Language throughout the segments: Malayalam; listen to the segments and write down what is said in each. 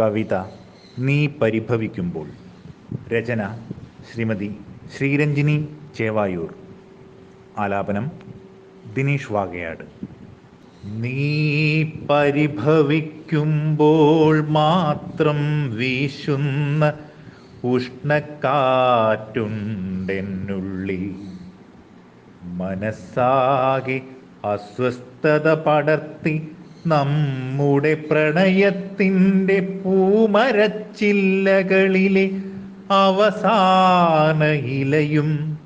കവിത നീ പരിഭവിക്കുമ്പോൾ. രചന ശ്രീമതി ശ്രീരഞ്ജിനി ചേവായൂർ. ആലാപനം ദിനീഷ് വാകയാട് നീ പരിഭവിക്കുമ്പോൾ മാത്രം വീശുന്ന ഉഷ്ണക്കാറ്റുണ്ടെന്നുള്ളിൽ മനസ്സാകെ അസ്വസ്ഥത പടർത്തി നമ്മുടെ പ്രണയത്തിന്റെ പൂമരച്ചില്ലകളിലെ അവസാന ഇലയും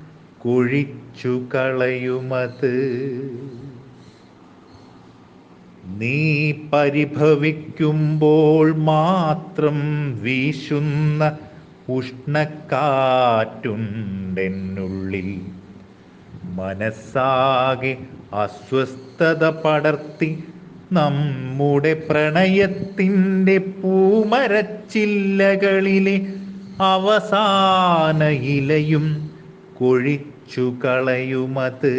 കുഴിച്ചു കളയുമത്. നീ പരിഭവിക്കുമ്പോൾ മാത്രം വീശുന്ന ഉഷ്ണക്കാറ്റുണ്ടെന്നുള്ളിൽ മനസ്സാകെ അസ്വസ്ഥത പടർത്തി നമ്മുടെ പ്രണയത്തിന്റെ പൂമരച്ചില്ലകളിലെ അവസാന ഇലയും കൊഴിച്ചു കളയുമത്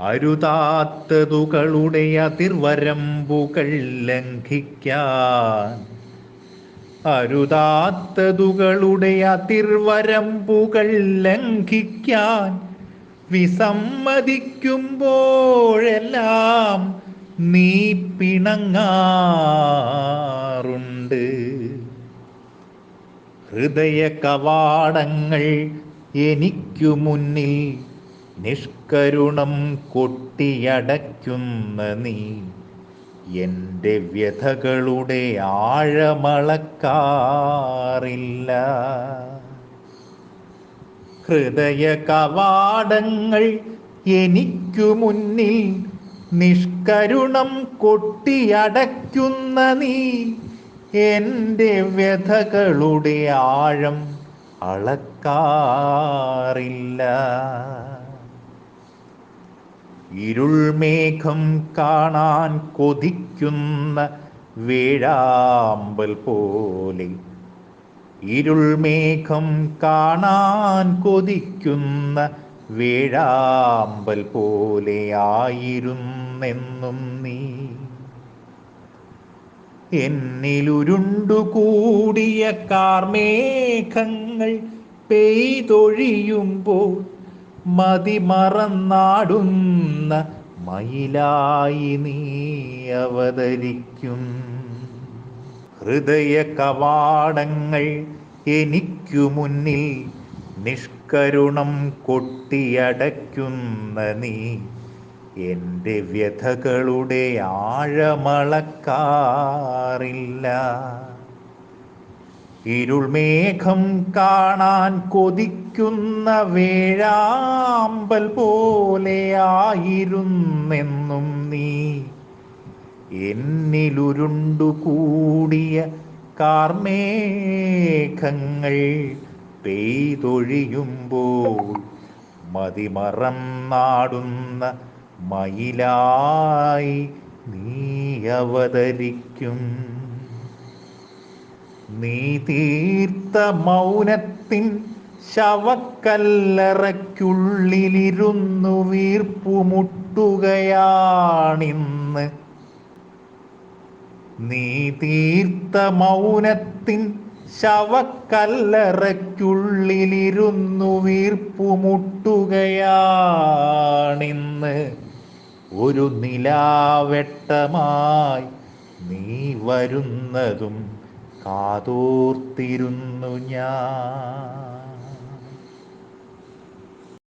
അരുതാത്തതുകളുടെ അതിർവരമ്പുകൾ ലംഘിക്കാൻ. അരുതാത്തതുകളുടെ അതിർവരമ്പുകൾ ലംഘിക്കാൻ. വിസമ്മതിക്കുമ്പോഴെല്ലാം നീ പിണങ്ങാറുണ്ട്. ഹൃദയ കവാടങ്ങൾ എനിക്കു മുന്നിൽ നിഷ്കരുണം കൊട്ടിയടയ്ക്കുന്ന നീ. എന്റെ വ്യഥകളുടെ ആഴമളക്കാറില്ല. ഹൃദയ കവാടങ്ങൾ എനിക്കു മുന്നിൽ നിഷ്കരുണം കൊട്ടിയടയ്ക്കുന്ന നീ. എന്റെ വ്യഥകളുടെ ആഴം അളക്കാറില്ല. ഇരുൾമേഘം കാണാൻ കൊതിക്കുന്ന വേഴാമ്പൽ പോലെ ഇരുൾമേഘം കാണാൻ കൊതിക്കുന്ന വേഴാമ്പൽ പോലെയായിരുന്നെന്നും നീ. എന്നിലുരുണ്ടുകൂടിയ കാർമേഘങ്ങൾ പെയ്തൊഴിയുമ്പോൾ മതിമറന്നാടുന്ന മയിലായി നീ അവതരിക്കും. ഹൃദയ കവാടങ്ങൾ എനിക്കു മുന്നിൽ നിഷ്കരുണം കൊട്ടിയടയ്ക്കുന്ന നീ. എന്റെ വ്യഥകളുടെ ആഴമളക്കാറില്ല. ഇരുൾമേഘം കാണാൻ കൊതിക്കുന്ന വേഴാമ്പൽ പോലെയായിരുന്നെന്നും നീ. എന്നിലുരുണ്ടു കൂടിയ കാർമേഘങ്ങൾ പെയ്തൊഴിയുമ്പോൾ മതിമറം നാടുന്ന മയിലായി നീ അവതരിക്കും. നീ തീർത്ത മൗനത്തിൻ ശവക്കല്ലറയ്ക്കുള്ളിലിരുന്നു വീർപ്പുമുട്ടുകയാണിന്ന് നീ തീർത്ത മൗനത്തിൻ ശവക്കല്ലറയ്ക്കുള്ളിലിരുന്നു വീർപ്പുമുട്ടുകയാണിന്ന്. ഒരു നിലാവെട്ടമായി നീ വരുന്നതും കാതോർത്തിരുന്നു ഞാൻ.